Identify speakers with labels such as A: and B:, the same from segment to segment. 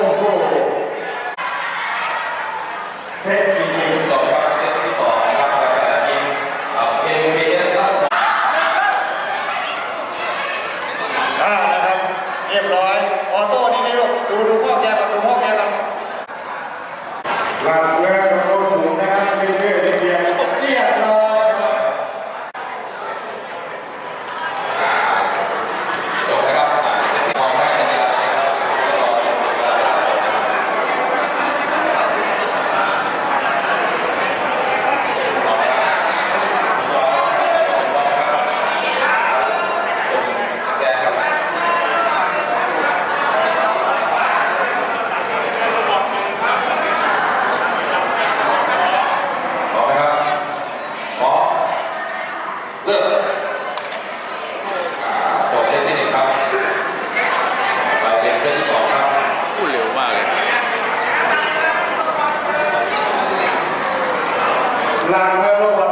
A: com Agora não vai.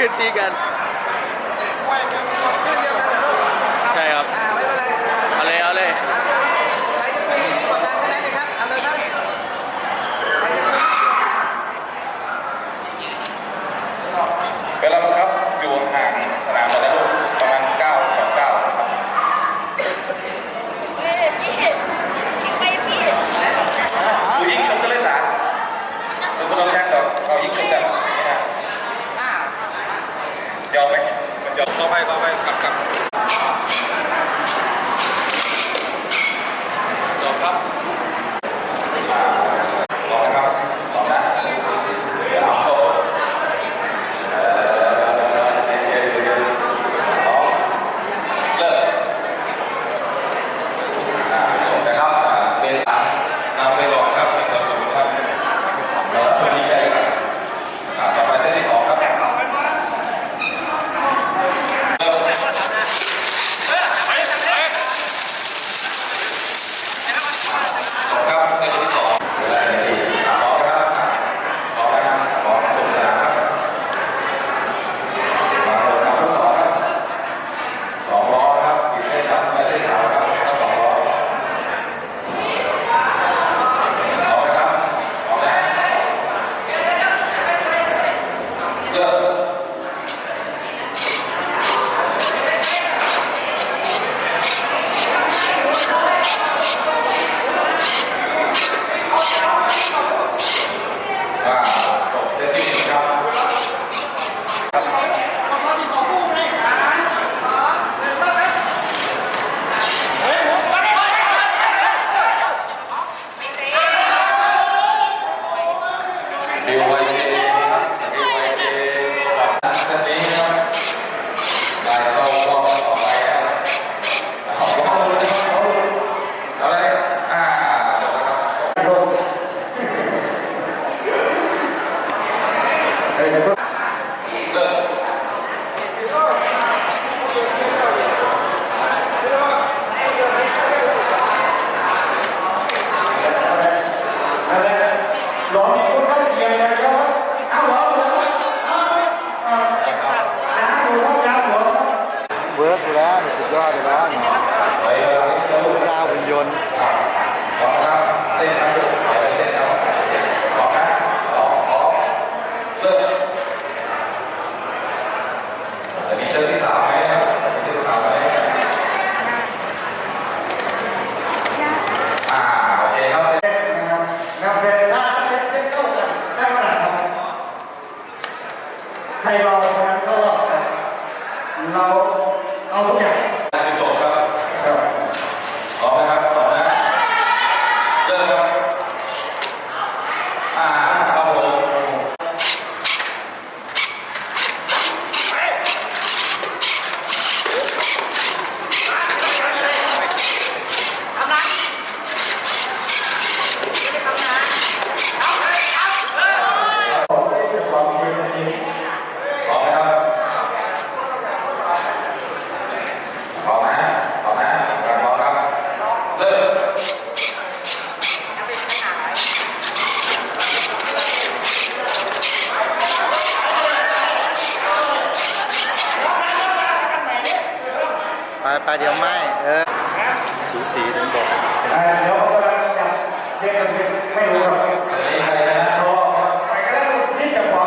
A: คื
B: น
A: ตีกัน
B: ยอ
C: มไห
A: มมันยอมเข้าไป
C: เข้าไป
D: กลั
A: บกลับ yang. เอา
C: ทุ
B: กอย่า
C: ง
D: ไป
B: เดี๋ยวไม่เอ
D: อ
C: สูสีถึงบอกเดี๋
B: ย
E: วเข
A: กำลังจับเด็กกัน
E: ไม่รู้
A: ครับไรนะโทรไปกันแล้วนี่จะฟ้อง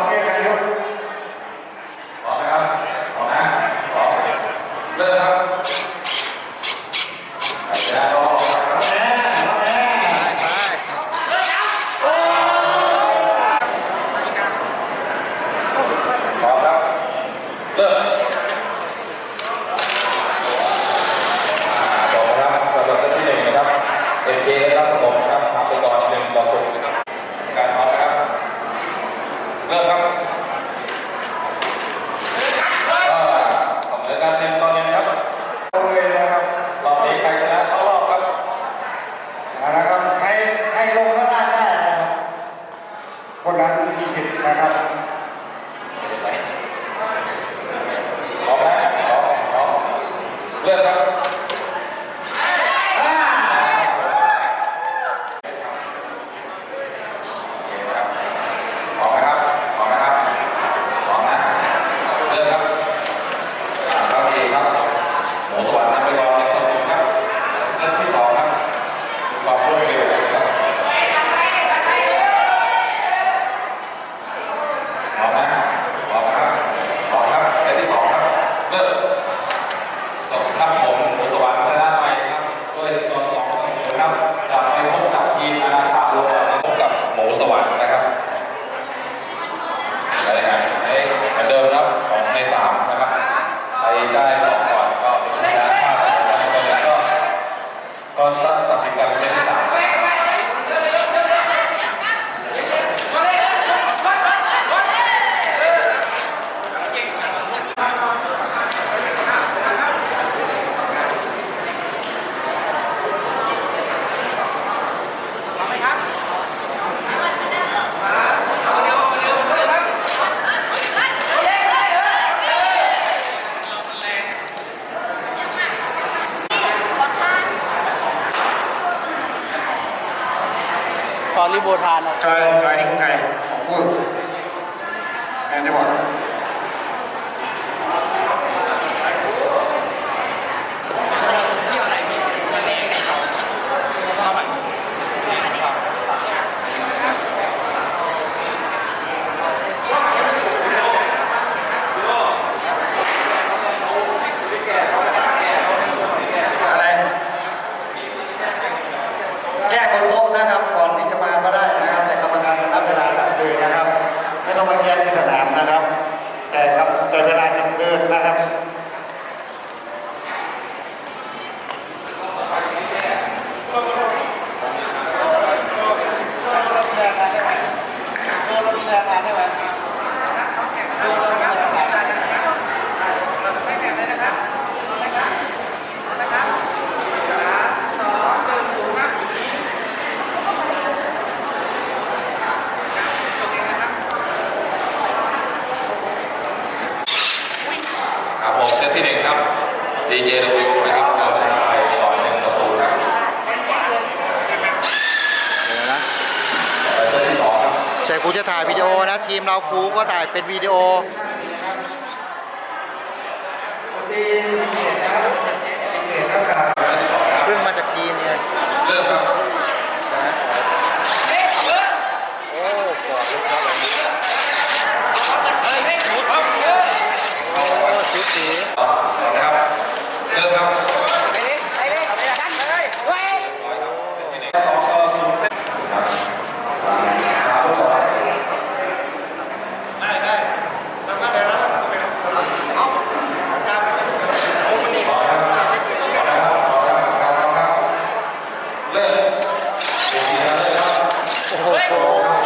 D: Tá Amém? โบทาน
E: ครับ Try, try, try. Food. ครับ ไม่ต้องมาแย่งที่สนามนะครับ แต่ครับแต่เวลาจะเดินนะครับ
A: เสร็ครู
F: จะถ่ายวิดีโอนะทีมเราครูก็ถ่ายเป็นวิดีโอ
E: เกียครับ おお